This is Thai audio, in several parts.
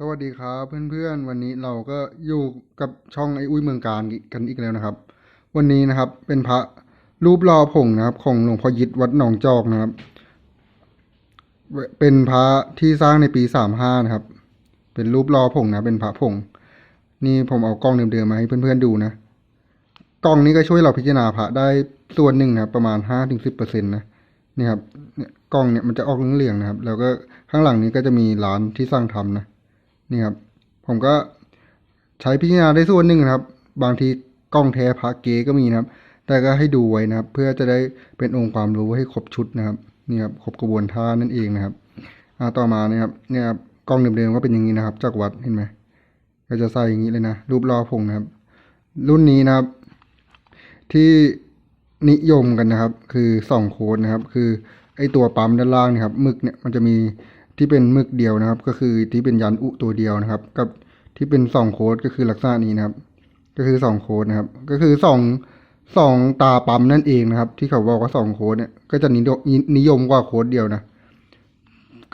สวัสดีครับเพื่อนๆ วันนี้เราก็อยู่กับช่องไอ้อุ้ยเมืองการกันอีกแล้วนะครับ วันนี้นะครับเป็นพระรูปหล่อผงนะครับ ของหลวงพ่อยิดวัดหนองจอกนะครับ เป็นพระที่สร้างในปีสามห้านะครับ เป็นรูปหล่อผงนะเป็นพระผง นี่ผมเอากล้องเดิมๆมาให้เพื่อนๆดูนะกล้องนี้ก็ช่วยเราพิจารณาพระได้ส่วนหนึ่งนะครับประมาณห้าถึงสิบเปอร์เซ็นต์นะนี่ครับกล้องเนี่ยมันจะออกเหลืองๆนะครับ แล้วก็ข้างหลังนี้ก็จะมีร้านที่สร้างทำนะ นี่ครับ ผมก็ใช้พิจารณาได้ส่วนหนึ่งครับ บางทีกล้องแท้พระเก๋ก็มีนะครับ แต่ก็ให้ดูไว้นะครับ เพื่อจะได้เป็นองค์ความรู้ให้ครบชุดนะครับนี่ครับครบกระบวนท่านั่นเองนะครับอ่าต่อมาเนี่ยครับเนี่ยครับกล้องเดิมๆก็เป็นอย่างนี้นะครับ จากวัดเห็นไหมก็จะใส่อย่างนี้เลยนะรูปล่อผงนะครับ รุ่นนี้นะครับ ที่นิยมกันนะครับ คือสองโค้ดนะครับ คือไอตัวปั๊มด้านล่างนี่ครับมึกเนี่ยมันจะมี ที่เป็นหมึกเดียวนะครับ ก็คือที่เป็นยันอุตัวเดียวนะครับ กับที่เป็นสองโค้ดก็คือลักษณะนี้นะครับ ก็คือสองโค้ดนะครับ ก็คือสองสองตาปั๊มนั่นเองนะครับ ที่เขาบอกว่าสองโค้ดเนี่ยก็จะนิยมนิยมกว่าโค้ดเดียวนะ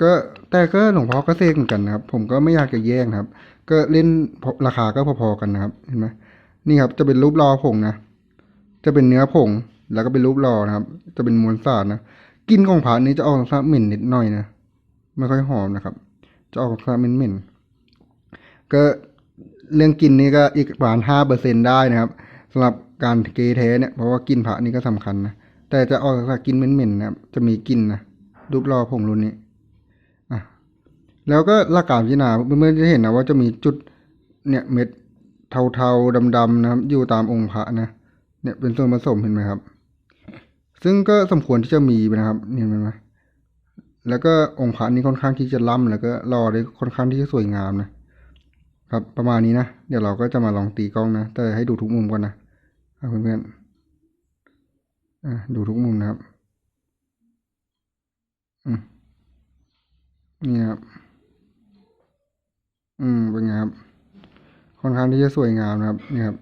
ก็แต่ก็หลวงพ่อก็เซกเหมือนกันนะครับ ผมก็ไม่อยากจะแย่งนะครับ ก็เล่นราคาก็พอๆกันนะครับเห็นไหมนี่ครับจะเป็นรูปรอผงนะจะเป็นเนื้อผงแล้วก็เป็นรูปรอนะครับ จะเป็นมวลสารนะกินของผานี้จะออกสาเหม็นนิดหน่อยนะ ไม่ค่อยหอมนะครับ จะออกรสชาติเหม็นๆก็เรื่องกลินนี่ก็อีกประมาณห้าเปอร์เซ็นได้นะครับสำหรับการเกแท้เนี่ยเพราะว่ากลินผานี่ก็สำคัญนะแต่จะออกรสชาติกลินเหม็นๆนะครับจะมีกลินนะรูปรอผงรุ่นนี้อะแล้วก็หลักการพิจารณาเมื่อจะเห็นนะว่าจะมีจุดเนี่ยเม็ดเทาๆดำๆนะครับ อยู่ตามองค์พระนะเนี่ยเป็นส่วนผสมเห็นไหมครับ ซึ่งก็สมควรที่จะมีนะครับเห็นไหม แล้วก็องค์พระนี้ค่อนข้างที่จะล้ำแล้วก็รอได้ค่อนข้างที่จะสวยงามนะครับประมาณนี้นะเดี๋ยวเราก็จะมาลองตีกล้องนะแต่ให้ดูทุกมุมก่อนนะเพื่อนๆอะดูทุกมุมนะครับอืมนี่ครับ อืมเป็นไงครับ ค่อนข้างที่จะสวยงามนะครับ นี่ครับ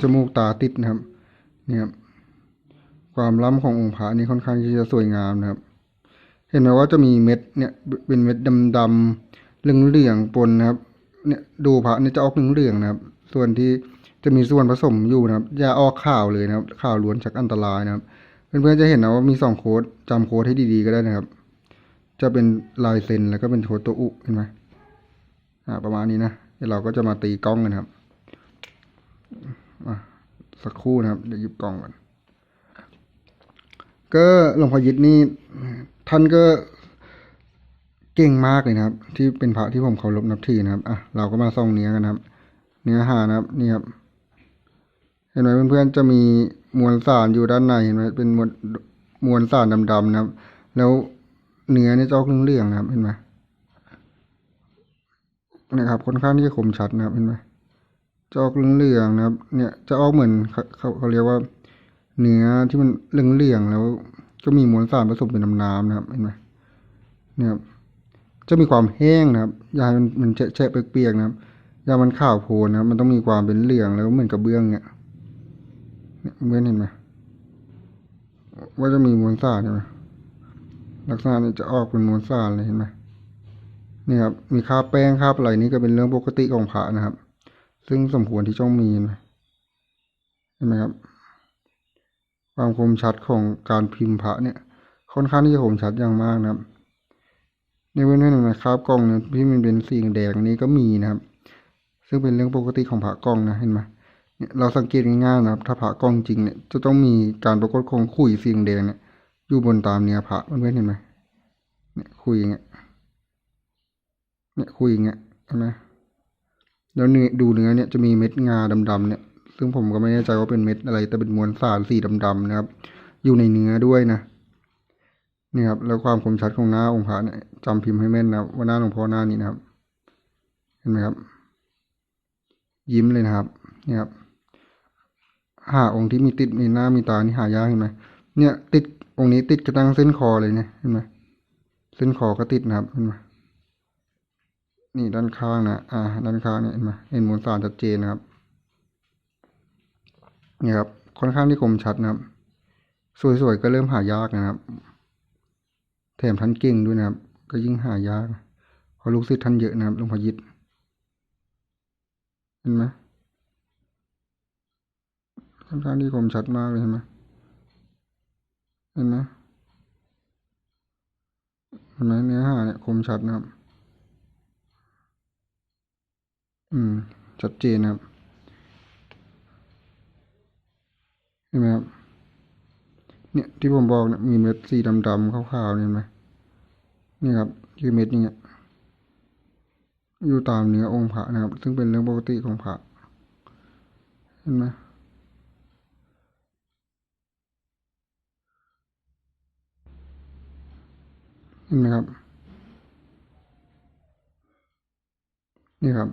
จมูกตาติดนะครับ นี่ครับ ความล้ำขององค์พระนี่ค่อนข้างที่จะสวยงามนะครับ เห็นไหมว่าจะมีเม็ดเนี่ยเป็นเม็ดดำๆเหลืองๆปนนะครับ เนี่ยดูพระนี่จะออกเหลืองๆนะครับ ส่วนที่จะมีส่วนผสมอยู่นะครับอย่าออกข่าวเลยนะครับข่าวล้วนจากอันตรายนะครับเพื่อนๆจะเห็นนะว่ามีสองโค้ดจำโค้ดให้ดีๆก็ได้นะครับ จะเป็นลายเซ็นแล้วก็เป็นโค้ดตัวอุเห็นไหมอ่าประมาณนี้นะเดี๋ยวเราก็จะมาตีกล้องกันครับอะสักครู่นะครับเดี๋ยวหยิบกล้องก่อน ก็หลวงพ่อยิดนี่ท่านก็เก่งมากเลยนะครับ ที่เป็นพระที่ผมเคารพนับถือนะครับอะเราก็มาส่องเนื้อกันนะครับ เนื้อหานะครับนี่ครับเห็นไหมเพื่อนๆจะมีมวลสารอยู่ด้านในเห็นไหมเป็นมวลมวลสารดำๆนะครับ แล้วเนื้อเนี่ยจะออกเหลืองๆนะครับ เห็นไหมนะครับค่อนข้างที่จะคมชัดนะครับเห็นไหมจะออกเหลืองๆนะครับ เนี่ยจะออกเหมือนเขาเขาเขาเรียกว่า เนื้อที่มันเหลืองๆแล้ว ก็มีมวลสารผสมเป็นน้ำๆนะครับเห็นไหมเนี่ยครับจะมีความแห้งนะครับยามันมันแฉะเปียกๆนะครับยามันขาวโพลนนะครับมันต้องมีความเป็นเหลืองแล้วเหมือนกระเบื้องเนี่ยเนี่ยเพื่อนเห็นไหมว่าจะมีมวลสารใช่ไหมลักษณะนี้จะออกเป็นมวลสารเลยเห็นไหมนี่ครับมีคาบแป้งคราบอะไรนี่ก็เป็นเรื่องปกติของพระนะครับ ซึ่งสมควรที่ต้องมีนะเห็นไหมครับ ความคมชัดของการพิมพ์พระเนี่ย ค่อนข้างที่จะคมชัดอย่างมากนะครับ ในเว้นๆนะครับกล้องเนี่ยที่มันเป็นสีแดงนี้ก็มีนะครับ ซึ่งเป็นเรื่องปกติของพระกล้องนะเห็นไหมเนี่ยเราสังเกตง่ายๆนะครับถ้าพระกล้องจริงเนี่ยจะต้องมีการปรากฏของขุยสีแดงเนี่ยอยู่บนตามเนื้อพระเพื่อนๆเห็นไหมเนี่ยขุยอย่างเงี้ยเนี่ยขุยอย่างเงี้ยเห็นไหมแล้วเนื้อดูเนื้อเนี่ยจะมีเม็ดงาดำๆเนี่ย ซึ่งผมก็ไม่แน่ใจว่าเป็นเม็ดอะไร แต่เป็นมวลสารสีดำๆนะครับ อยู่ในเนื้อด้วยนะนี่ครับ แล้วความคมชัดของหน้าองค์พระเนี่ยจำพิมพ์ให้แม่นนะครับว่าหน้าหลวงพ่อหน้านี้นะครับ เห็นไหมครับ ยิ้มเลยนะครับ นี่ครับหาองค์ที่มีติดมีหน้ามีตานี่หายากเห็นไหมเนี่ย ติดองค์นี้ติดกระตั้งเส้นคอเลยเนี่ยเห็นไหมเส้นคอก็ติดนะครับเห็นไหมนี่ด้านข้างนะอ่า ด้านข้างเนี่ยเห็นไหมเห็นมวลสารชัดเจนนะครับ นี่ยครับค่อนข้างที่คมชัดนะครับ สวยๆก็เริ่มหายากนะครับ แถมท่านเก่งด้วยนะครับ ก็ยิ่งหายากเพราะลูกศิษย์ท่านเยอะนะครับหลวงพ่อยิดเห็นไหมค่อนข้างที่คมชัดมากเลยเห็นไหมเห็นไหมเห็นไหมเนื้อหาเนี่ยคมชัดนะครับ อืมชัดเจนนะครับ เห็นไหมครับเนี่ยที่ผมบอกเนี่ยมีเม็ดสีดำๆขาวๆเนี่ยเห็นไหมนี่ครับคือเม็ดนี้อยู่ตามเนื้อองค์พระนะครับ ซึ่งเป็นเรื่องปกติของพระเห็นไหมเห็นไหมครับ นี่ครับ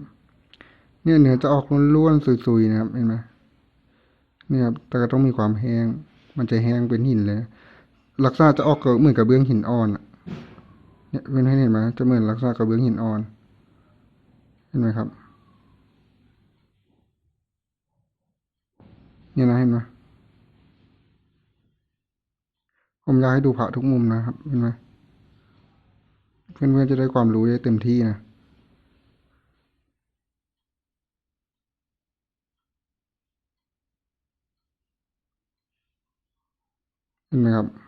เนี่ยเนื้อจะออกล้วนๆสุยๆนะครับเห็นไหม นี่ครับแต่ก็ต้องมีความแห้ง มันจะแห้งเป็นหินเลย ลักษณะจะออกเหมือนกับเบื้องหินอ่อนเนี่ยเพื่อนให้เห็นไหมจะเหมือนลักษณะกับเบื้องหินอ่อน เห็นไหมครับ เนี่ยนะเห็นไหมผมอยากให้ดูพระทุกมุมนะครับ เห็นไหมเพื่อนๆจะได้ความรู้ได้เต็มที่นะ เห็ นไหมครับ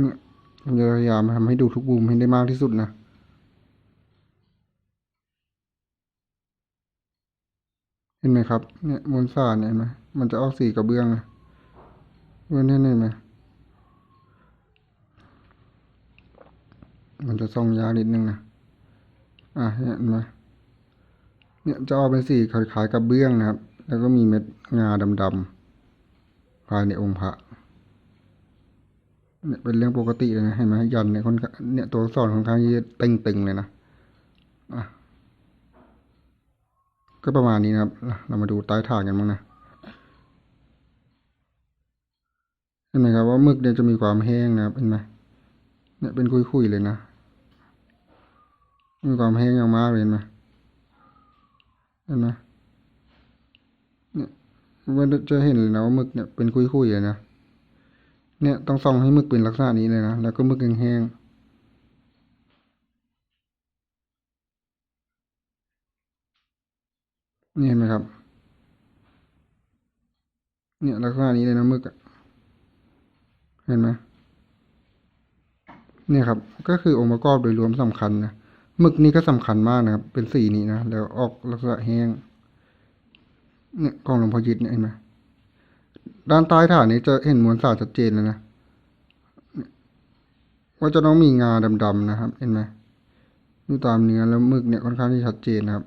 เนี่ยผมจะพยายามทำให้ดูทุกมุมให้ได้มากที่สุดนะเห็นไหมครับ เนี่ยมวลสารเนี่ยเห็นไหมมันจะออกสีกระเบื้องนะเพื่อนเห็นไหมมันจะส่องยากนิดนึงนะอะเห็นไหมเนี่ยจะออกเป็นสีคล้ายๆกระเบื้องนะครับ แล้วก็มีเม็ดงาดำๆภายในองค์พระเนี่ยเป็นเรื่องปกติเลยนะเห็นไหมยันเนี่ยคนเนี่ยตัวสอักษรค่อนข้างที่จะเต่งๆเลยนะอะก็ประมาณนี้นะครับ เรามาดูใต้ฐานกันบ้างนะเห็นไหมครับว่ามึกเนี่ยจะมีความแห้งนะครับเห็นไหมเนี่ยเป็นคุยๆเลยนะมีความแห้งอย่างมากเลยเห็นไหมเห็นไหม มันจะเห็นเลยนะว่าหมึกเนี่ยเป็นคุยๆเลยนะ เนี่ยต้องส่องให้หมึกเป็นลักษณะนี้เลยนะ แล้วก็หมึกแห้งๆนี่เห็นไหมครับ เนี่ยลักษณะนี้เลยนะหมึกอะเห็นไหมเนี่ยครับ ก็คือองค์ประกอบโดยรวมสำคัญนะหมึกนี่ก็สำคัญมากนะครับ เป็นสีนี้นะ แล้วออกลักษณะแห้ง เนี่ยกล่องหลวงพ่อยิดเนี่ยเห็นไหมด้านใต้ฐานนี้จะเห็นมวลสารชัดเจนเลยนะว่าจะต้องมีงาดำๆนะครับ เห็นไหมดูตามเนื้อแล้วมึกเนี่ยค่อนข้างที่ชัดเจนนะครับ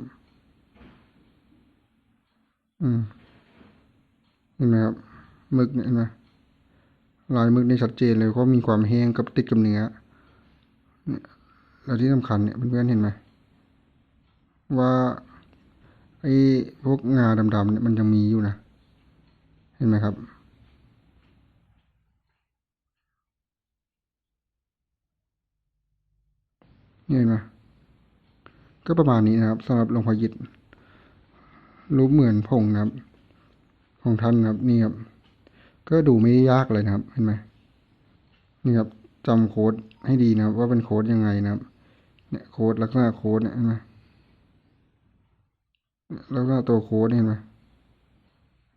อืมเห็นไหมครับมึกเนี่ยเห็นไหมลายมึกนี่ชัดเจนเลยเพราะมีความแห้งกับติดกับเนื้อแล้วที่สำคัญเนี่ยเพื่อนๆเห็นไหมว่า ไอ้พวกงาดำๆเนี่ยมันยังมีอยู่นะ เห็นไหมครับ นี่เห็นไหมก็ประมาณนี้นะครับสำหรับหลวงพ่อยิดรูปเหมือนผงนะครับ ของท่านนะครับนี่ครับ ก็ดูไม่ยากเลยนะครับ เห็นไหมนี่ครับจำโค้ดให้ดีนะครับ ว่าเป็นโค้ดยังไงนะครับ เนี่ยโค้ดลักษณะโค้ดเนี่ยเห็นไหม เนี่ยลักษณะตัวโค้ดเห็นไหม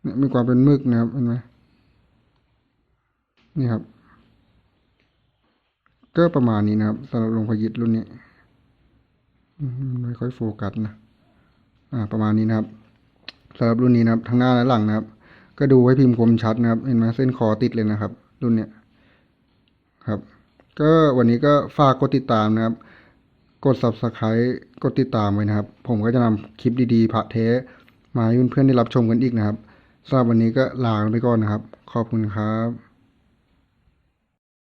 เนี่ยมีความเป็นมึกนะครับเห็นไหมนี่ครับ ก็ประมาณนี้นะครับสำหรับลงพยิตรุ่นนี้ไม่ค่อยโฟกัสนะอ่า ประมาณนี้นะครับสำหรับรุ่นนี้นะครับทั้งหน้าและหลังนะครับ ก็ดูให้พิมพ์คมชัดนะครับ เห็นไหมเส้นคอติดเลยนะครับ รุ่นเนี้ยครับ ก็วันนี้ก็ฝากกดติดตามนะครับ กด subscribe กดติดตามไว้นะครับ ผมก็จะนำคลิปดีๆพระเทมาให้เพื่อนๆได้รับชมกันอีกนะครับสำหรับวันนี้ก็ลาไปก่อนนะครับ ขอบคุณครับ